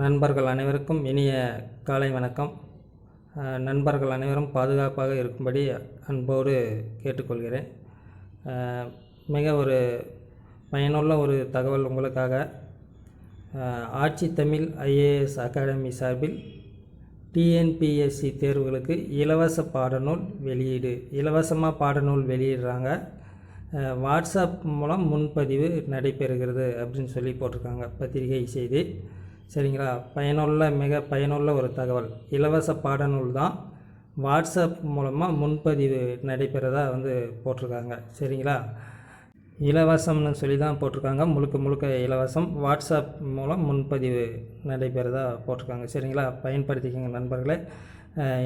நண்பர்கள் அனைவருக்கும் இனிய காலை வணக்கம். நண்பர்கள் அனைவரும் பாதுகாப்பாக இருக்கும்படி அன்போடு கேட்டுக்கொள்கிறேன். மிக ஒரு பயனுள்ள ஒரு தகவல் உங்களுக்காக. ஆட்சி தமிழ் ஐஏஎஸ் அகாடமி சார்பில் டிஎன்பிஎஸ்சி தேர்வுகளுக்கு இலவச பாடநூல் வெளியீடு இலவசமாக பாடநூல் வெளியிடுறாங்க. வாட்ஸ்அப் மூலம் முன்பதிவு நடைபெறுகிறது அப்படின்னு சொல்லி போட்டிருக்காங்க பத்திரிகை செய்தி. சரிங்களா? பயனுள்ள மிக பயனுள்ள ஒரு தகவல். இலவச பாடநூல் தான் வாட்ஸ்அப் மூலமாக முன்பதிவு நடைபெறதா வந்து போட்டிருக்காங்க. சரிங்களா? இலவசம்னு சொல்லி தான் போட்டிருக்காங்க. முழுக்க முழுக்க இலவசம். வாட்ஸ்அப் மூலம் முன்பதிவு நடைபெறதா போட்டிருக்காங்க. சரிங்களா? பயன்படுத்திக்கங்க நண்பர்களே.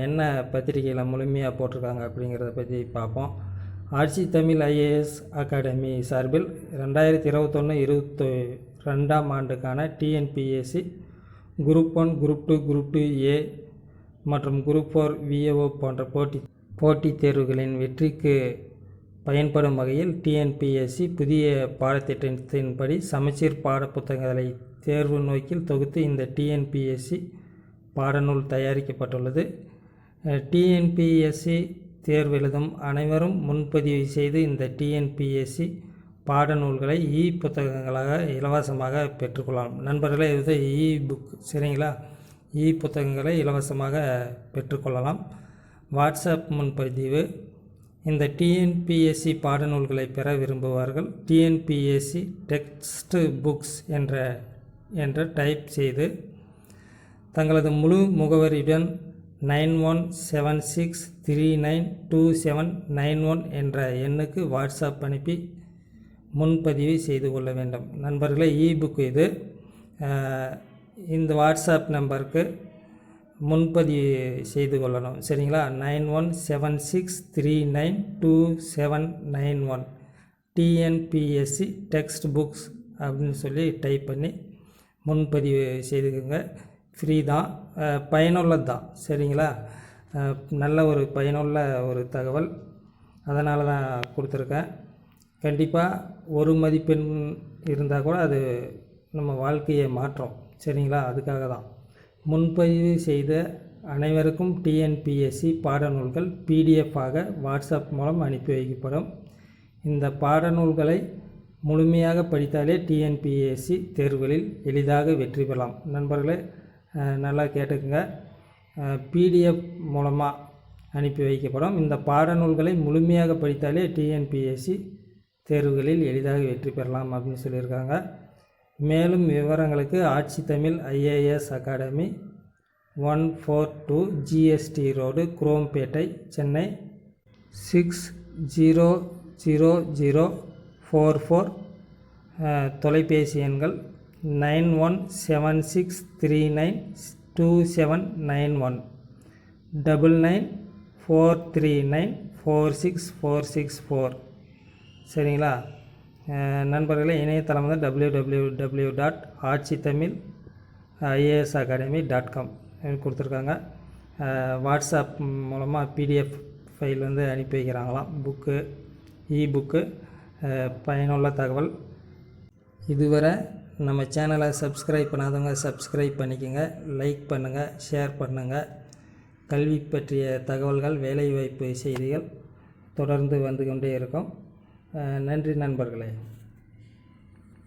என்ன பத்திரிகையில் முழுமையாக போட்டிருக்காங்க அப்படிங்கிறத பற்றி பார்ப்போம். ஆட்சி தமிழ் ஐஏஎஸ் அகாடமி சார்பில் ரெண்டாயிரத்தி இருபத்தொன்று இருபத்தி ரெண்டாம் ஆண்டுக்கான TNPSC group one group two group two A மற்றும் குரூப் ஃபோர் விஏஓ போன்ற போட்டி போட்டித் தேர்வுகளின் வெற்றிக்கு பயன்படும் வகையில் டிஎன்பிஎஸ்சி புதிய பாடத்திட்டத்தின்படி சமச்சீர் பாடப்புத்தகங்களை தேர்வு நோக்கில் தொகுத்து இந்த டிஎன்பிஎஸ்சி பாடநூல் தயாரிக்கப்பட்டுள்ளது. டிஎன்பிஎஸ்சி தேர்வு எழுதும் அனைவரும் முன்பதிவு செய்து இந்த டிஎன்பிஎஸ்சி பாடநூல்களை இ புத்தகங்களாக இலவசமாக பெற்றுக்கொள்ளலாம். நண்பர்களே இது இ புக் சரிங்களா? இ புத்தகங்களை இலவசமாக பெற்றுக்கொள்ளலாம். வாட்ஸ்அப் முன்பதிவு. இந்த டிஎன்பிஎஸ்சி பாடநூல்களை பெற விரும்புவார்கள். டிஎன்பிஎஸ்சி டெக்ஸ்ட் புக்ஸ் என்ற என்ற டைப் செய்து தங்களது முழு முகவரியுடன் nine one seven six three nine two seven nine one என்ற எண்ணுக்கு வாட்ஸ்அப் அனுப்பி முன்பதிவு செய்து கொள்ள வேண்டும். நண்பர்களே இபுக் இது. இந்த வாட்ஸ்அப் நம்பருக்கு முன்பதிவு செய்து கொள்ளணும். சரிங்களா? Nine one seven six three nine two seven nine one. TNPSC text books அப்படின்னு சொல்லி டைப் பண்ணி முன்பதிவு செய்துக்கோங்க. ஃப்ரீ தான். பயனுள்ளது தான். சரிங்களா? நல்ல ஒரு பயனுள்ள ஒரு தகவல். அதனால தான் கொடுத்துருக்கேன். கண்டிப்பாக ஒரு மதிப்பெண் இருந்தால் கூட அது நம்ம வாழ்க்கையை மாற்றும். சரிங்களா? அதுக்காக தான். முன்பதிவு செய்த அனைவருக்கும் டிஎன்பிஎஸ்சி பாடநூல்கள் பிடிஎஃபாக வாட்ஸ்அப் மூலம் அனுப்பி வைக்கப்படும். இந்த பாடநூல்களை முழுமையாக படித்தாலே டிஎன்பிஎஸ்சி தேர்வுகளில் எளிதாக வெற்றி பெறலாம். நண்பர்களே நல்லா கேட்டுக்குங்க. பிடிஎஃப் மூலமாக அனுப்பி வைக்கப்படும். இந்த பாடநூல்களை முழுமையாக படித்தாலே டிஎன்பிஎஸ்சி தேர்வுகளில் எளிதாக வெற்றி பெறலாம் அப்படின்னு சொல்லியிருக்காங்க. மேலும் விவரங்களுக்கு Aatchi Tamil IAS academy one four two GST road Chromepet Chennai. Six zero zero zero four four தொலைபேசி எண்கள் nine one seven six three nine two seven nine one. Double nine four three nine four six four six four. சரிங்களா? நண்பர்களே இணையதளம் வந்து W W W dot Aatchi Tamil IAS academy dot com கொடுத்துருக்காங்க WhatsApp மூலமாக PDF file வந்து அனுப்பி வைக்கிறாங்களாம். Book இ book பயனுள்ள தகவல். இதுவரை நம்ம சேனலை சப்ஸ்கிரைப் பண்ணாதவங்க சப்ஸ்கிரைப் பண்ணிக்கோங்க. லைக் பண்ணுங்கள் ஷேர் பண்ணுங்கள் கல்வி பற்றிய தகவல்கள் வேலைவாய்ப்பு செய்திகள் தொடர்ந்து வந்து கொண்டே இருக்கும். நன்றி நண்பர்களே.